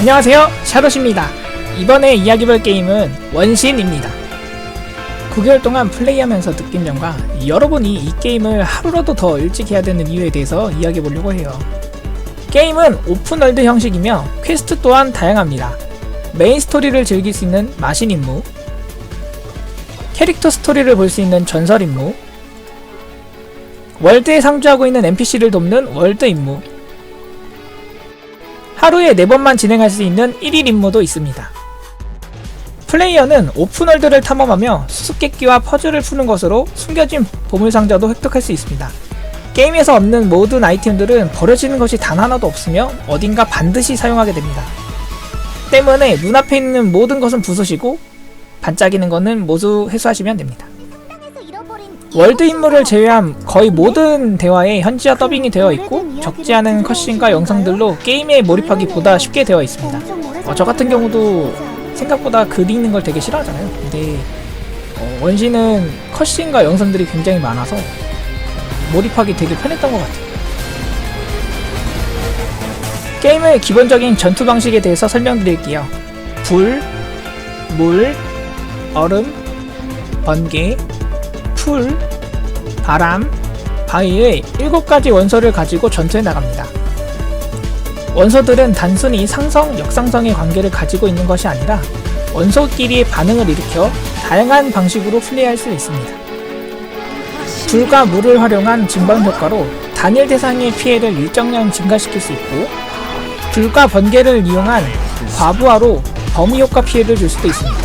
안녕하세요. 샤롯입니다. 이번에 이야기볼 게임은 원신입니다. 9개월 동안 플레이하면서 느낀 점과 여러분이 이 게임을 하루라도 더 일찍 해야 되는 이유에 대해서 이야기해 보려고 해요. 게임은 오픈월드 형식이며 퀘스트 또한 다양합니다. 메인 스토리를 즐길 수 있는 마신 임무 캐릭터 스토리를 볼 수 있는 전설 임무 월드에 상주하고 있는 NPC를 돕는 월드 임무 하루에 4번만 진행할 수 있는 1일 임무도 있습니다. 플레이어는 오픈월드를 탐험하며 수수께끼와 퍼즐을 푸는 것으로 숨겨진 보물상자도 획득할 수 있습니다. 게임에서 없는 모든 아이템들은 버려지는 것이 단 하나도 없으며 어딘가 반드시 사용하게 됩니다. 때문에 눈앞에 있는 모든 것은 부수시고 반짝이는 것은 모두 회수하시면 됩니다. 월드 임무를 제외한 거의 모든 대화에 현지화 더빙이 되어 있고 적지 않은 컷신과 영상들로 게임에 몰입하기 보다 쉽게 되어 있습니다. 어, 저 같은 경우도 생각보다 글 읽는 걸 되게 싫어하잖아요. 근데 어, 원신은 컷신과 영상들이 굉장히 많아서 몰입하기 되게 편했던 것 같아요. 게임의 기본적인 전투 방식에 대해서 설명드릴게요. 불, 물, 얼음, 번개, 풀, 바람, 바위의 7가지 원소를 가지고 전투에 나갑니다. 원소들은 단순히 상성, 역상성의 관계를 가지고 있는 것이 아니라 원소끼리의 반응을 일으켜 다양한 방식으로 플레이할 수 있습니다. 불과 물을 활용한 증방 효과로 단일 대상의 피해를 일정량 증가시킬 수 있고 불과 번개를 이용한 과부하로 범위 효과 피해를 줄 수도 있습니다.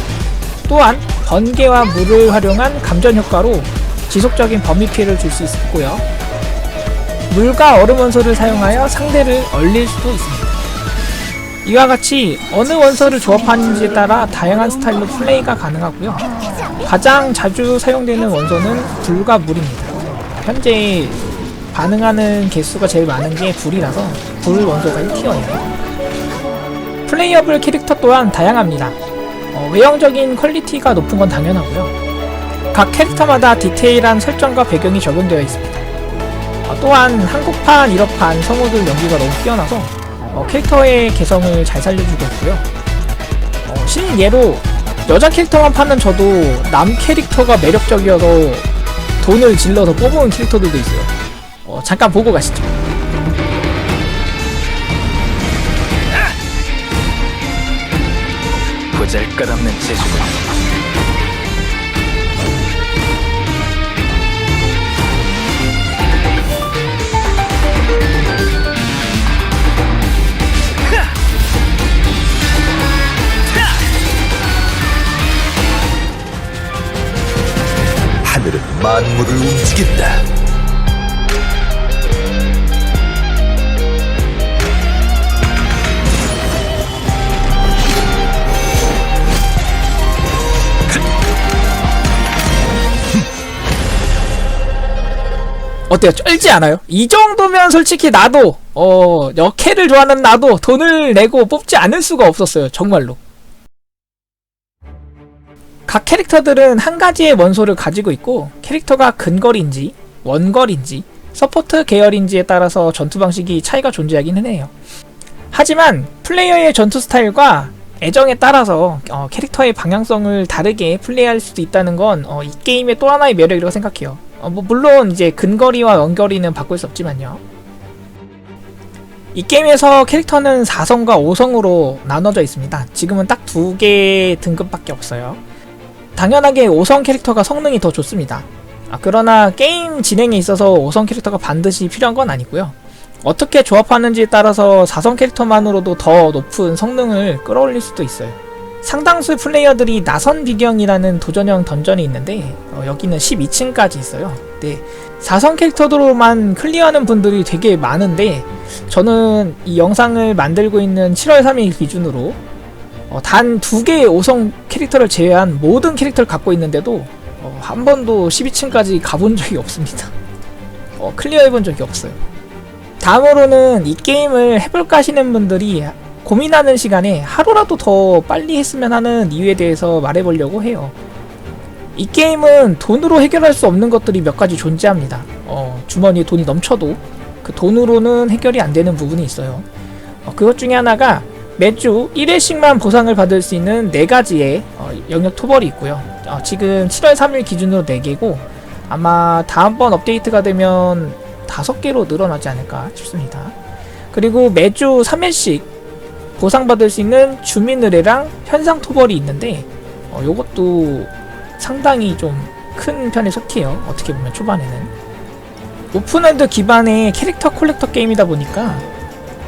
또한 번개와 물을 활용한 감전 효과로 지속적인 범위 피해를 줄 수 있고요. 물과 얼음 원소를 사용하여 상대를 얼릴 수도 있습니다. 이와 같이 어느 원소를 조합하는지에 따라 다양한 스타일로 플레이가 가능하고요. 가장 자주 사용되는 원소는 불과 물입니다. 현재 반응하는 개수가 제일 많은 게 불이라서 불 원소가 1티어예요. 플레이어블 캐릭터 또한 다양합니다. 어, 외형적인 퀄리티가 높은 건 당연하고요. 각 캐릭터마다 디테일한 설정과 배경이 적용되어 있습니다. 어, 또한 한국판, 일어판 성우들 연기가 너무 뛰어나서 어, 캐릭터의 개성을 잘 살려주고 있고요. 어, 신예로 여자 캐릭터만 파는 저도 남 캐릭터가 매력적이어서 돈을 질러서 뽑아온 캐릭터들도 있어요. 어, 잠깐 보고 가시죠. 보잘것없는 재주가 어때요? 쩔지 않아요? 이 정도면 솔직히 나도 어 역캐를 좋아하는 나도 돈을 내고 뽑지 않을 수가 없었어요 정말로 각 캐릭터들은 한 가지의 원소를 가지고 있고 캐릭터가 근거리인지 원거리인지 서포트 계열인지에 따라서 전투 방식이 차이가 존재하기는 해요 하지만 플레이어의 전투 스타일과 애정에 따라서 어, 캐릭터의 방향성을 다르게 플레이할 수도 있다는 건이 게임의 또 하나의 매력이라고 생각해요 어, 뭐 물론 이제 근거리와 원거리는 바꿀 수 없지만요. 이 게임에서 캐릭터는 4성과 5성으로 나눠져 있습니다. 지금은 딱 두개 등급밖에 없어요. 당연하게 5성 캐릭터가 성능이 더 좋습니다. 아, 그러나 게임 진행에 있어서 5성 캐릭터가 반드시 필요한 건 아니고요. 어떻게 조합하는지에 따라서 4성 캐릭터만으로도 더 높은 성능을 끌어올릴 수도 있어요. 상당수 플레이어들이 나선 비경이라는 도전형 던전이 있는데 어, 여기는 12층까지 있어요. 네, 4성 캐릭터로만 클리어하는 분들이 되게 많은데 저는 이 영상을 만들고 있는 7월 3일 기준으로 어, 단 두 개의 5성 캐릭터를 제외한 모든 캐릭터를 갖고 있는데도 어, 한 번도 12층까지 가본 적이 없습니다. 어, 클리어해본 적이 없어요. 다음으로는 이 게임을 해볼까 하시는 분들이 고민하는 시간에 하루라도 더 빨리 했으면 하는 이유에 대해서 말해보려고 해요. 이 게임은 돈으로 해결할 수 없는 것들이 몇 가지 존재합니다. 어, 주머니에 돈이 넘쳐도 그 돈으로는 해결이 안 되는 부분이 있어요. 어, 그것 중에 하나가 매주 1회씩만 보상을 받을 수 있는 4가지의 어, 영역 토벌이 있고요. 어, 지금 7월 3일 기준으로 4개고 아마 다음번 업데이트가 되면 5개로 늘어나지 않을까 싶습니다. 그리고 매주 3회씩 보상받을 수 있는 주민 의뢰랑 현상 토벌이 있는데 어, 요것도 상당히 좀 큰 편에 속해요. 어떻게 보면 초반에는 오픈월드 기반의 캐릭터 콜렉터 게임이다 보니까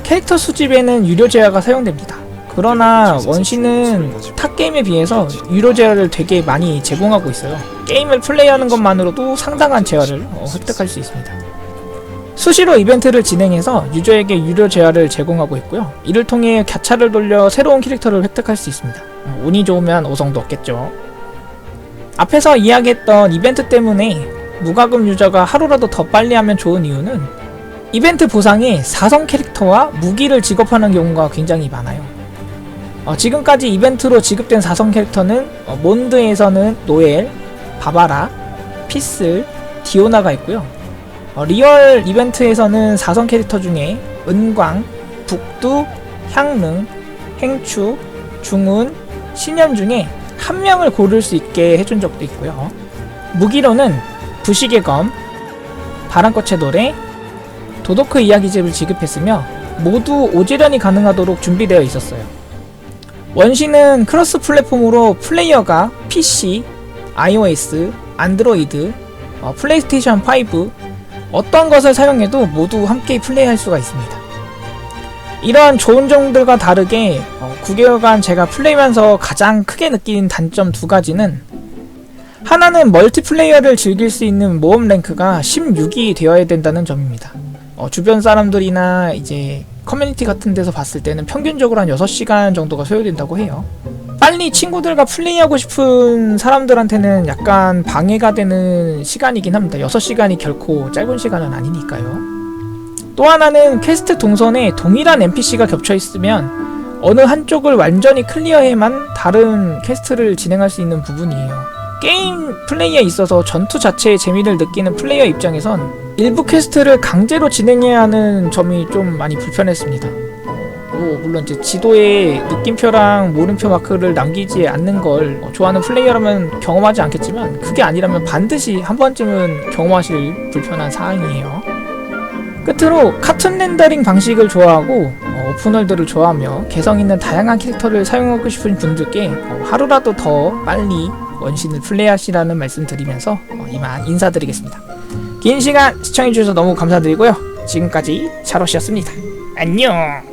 캐릭터 수집에는 유료 제어가 사용됩니다. 그러나 원신은 타 게임에 비해서 유료 제어를 되게 많이 제공하고 있어요. 게임을 플레이하는 것만으로도 상당한 제어를 어, 획득할 수 있습니다. 수시로 이벤트를 진행해서 유저에게 유료 제어를 제공하고 있고요. 이를 통해 갸차를 돌려 새로운 캐릭터를 획득할 수 있습니다. 어, 운이 좋으면 5성도 얻겠죠. 앞에서 이야기했던 이벤트 때문에 무과금 유저가 하루라도 더 빨리 하면 좋은 이유는 이벤트 보상에 4성 캐릭터와 무기를 지급하는 경우가 굉장히 많아요. 어, 지금까지 이벤트로 지급된 4성 캐릭터는 어, 몬드에서는 노엘, 바바라, 피슬, 디오나가 있고요. 어, 리얼 이벤트에서는 4성 캐릭터 중에 은광, 북두, 향릉, 행추, 중운, 신념 중에 한 명을 고를 수 있게 해준 적도 있고요. 무기로는 부식의 검, 바람꽃의 노래, 도도크 이야기집을 지급했으며 모두 오지련이 가능하도록 준비되어 있었어요. 원신은 크로스 플랫폼으로 플레이어가 PC, iOS, 안드로이드, 어, 플레이스테이션 5 어떤 것을 사용해도 모두 함께 플레이할 수가 있습니다. 이러한 좋은 점들과 다르게 어, 9개월간 제가 플레이하면서 가장 크게 느낀 단점 두 가지는 하나는 멀티플레이어를 즐길 수 있는 모험 랭크가 16이 되어야 된다는 점입니다. 어, 주변 사람들이나 이제 커뮤니티 같은 데서 봤을 때는 평균적으로 한 6시간 정도가 소요된다고 해요. 빨리 친구들과 플레이하고 싶은 사람들한테는 약간 방해가 되는 시간이긴 합니다. 6시간이 결코 짧은 시간은 아니니까요. 또 하나는 퀘스트 동선에 동일한 NPC가 겹쳐 있으면 어느 한쪽을 완전히 클리어해만 다른 퀘스트를 진행할 수 있는 부분이에요. 게임 플레이에 있어서 전투 자체의 재미를 느끼는 플레이어 입장에선 일부 퀘스트를 강제로 진행해야 하는 점이 좀 많이 불편했습니다. 뭐 물론 이제 지도에 느낌표랑 물음표 마크를 남기지 않는 걸 어, 좋아하는 플레이어라면 경험하지 않겠지만 그게 아니라면 반드시 한 번쯤은 경험하실 불편한 사항이에요. 끝으로 카툰 렌더링 방식을 좋아하고 어, 오픈월드를 좋아하며 개성 있는 다양한 캐릭터를 사용하고 싶은 분들께 어, 하루라도 더 빨리 원신을 플레이하시라는 말씀 드리면서 어, 이만 인사드리겠습니다. 긴 시간 시청해주셔서 너무 감사드리고요. 지금까지 샤롯이었습니다. 안녕!